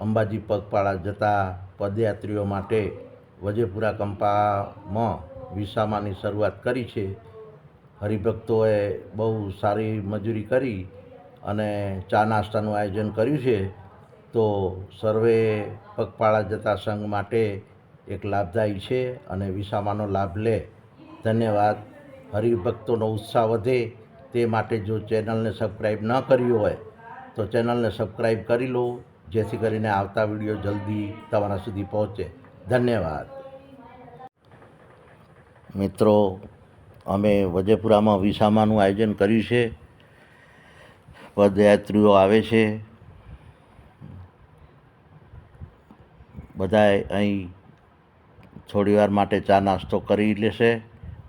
અંબાજી પગપાળા જતા પદયાત્રીઓ માટે વજેપુરા કંપામાં વિસામાની શરૂઆત કરી છે. હરિભક્તોએ બહુ સારી મજૂરી કરી અને ચા નાસ્તાનું આયોજન કર્યું છે. તો સર્વે પગપાળા જતા સંઘ માટે એક લાભદાયી છે અને વિસામાનો લાભ લે. ધન્યવાદ. હરિભક્તોનો ઉત્સાહ વધે તે માટે જો ચેનલને સબસ્ક્રાઈબ ન કર્યું હોય તો ચેનલને સબસ્ક્રાઈબ કરી લો. જેથી કરીને આવતા વીડિયો જલ્દી તમારા સુધી પહોંચે. ધન્યવાદ. મિત્રો, અમે વજેપુરામાં વિસામાનું આયોજન કર્યું છે. પદયાત્રીઓ આવે છે. બધાએ અહીં થોડીવાર માટે ચા નાસ્તો કરી લેશે,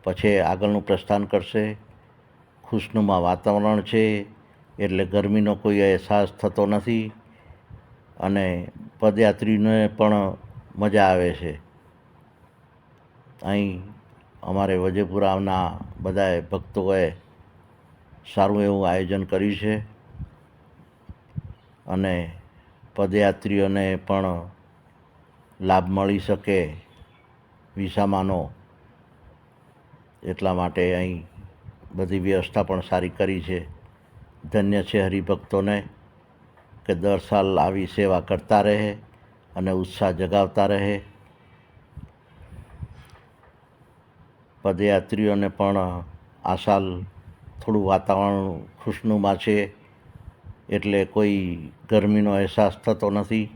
પછી આગળનું પ્રસ્થાન કરશે. ખુશનુમા વાતાવરણ છે, એટલે ગરમીનો કોઈ અહેસાસ થતો નથી. અને પદયાત્રીને પણ મજા આવે છે. અહીં અમારે વજેપુરાના બધાએ ભક્તોએ સારું એવું આયોજન કર્યું છે અને પદયાત્રીઓને પણ લાભ મળી શકે વિસામાનો એટલા માટે અહીં બધી વ્યવસ્થા પણ સારી કરી છે. ધન્ય છે હરિભક્તોને. કે દર સાલ આવી સેવા કરતા રહે અને ઉત્સાહ જગાવતા રહે. પદયાત્રીઓને પણ આ સાલ થોડું વાતાવરણ ખુશનુમા છે એટલે કોઈ ગરમીનો અહેસાસ થતો નથી.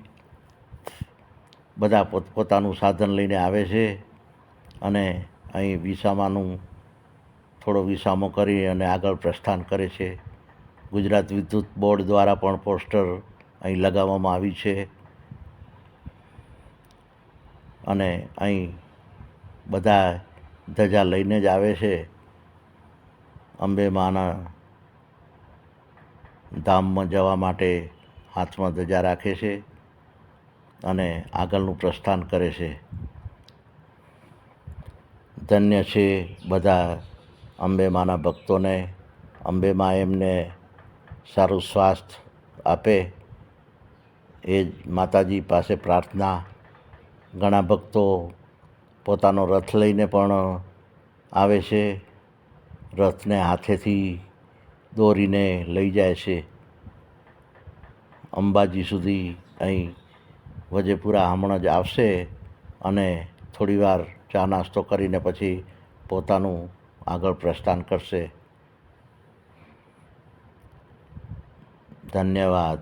બધા પોતપોતાનું સાધન લઈને આવે છે અને અહીં વિસામાનું થોડો વિસામો કરી અને આગળ પ્રસ્થાન કરે છે. ગુજરાત વિદ્યુત બોર્ડ દ્વારા પણ પોસ્ટર અહીં લગાવવામાં આવી છે. અને અહીં બધા ધજા લઈને જ આવે છે. અંબે માના ધામમાં જવા માટે હાથમાં ધજા રાખે છે અને આગળનું પ્રસ્થાન કરે છે. ધન્ય છે બધા અંબે માના ભક્તોને. અંબે મા એમને સારું સ્વાસ્થ્ય આપે. એ જ માતાજી પાસે પ્રાર્થના. ઘણા ભક્તો પોતાનો રથ લઈને પણ આવે છે. રથને હાથેથી દોરીને લઈ જાય છે. અંબાજી સુધી અહીં વજેપુરા હમણાં જ આવશે અને થોડીવાર ચા નાસ્તો કરીને પછી પોતાનું આગળ પ્રસ્થાન કરશે. ધન્યવાદ.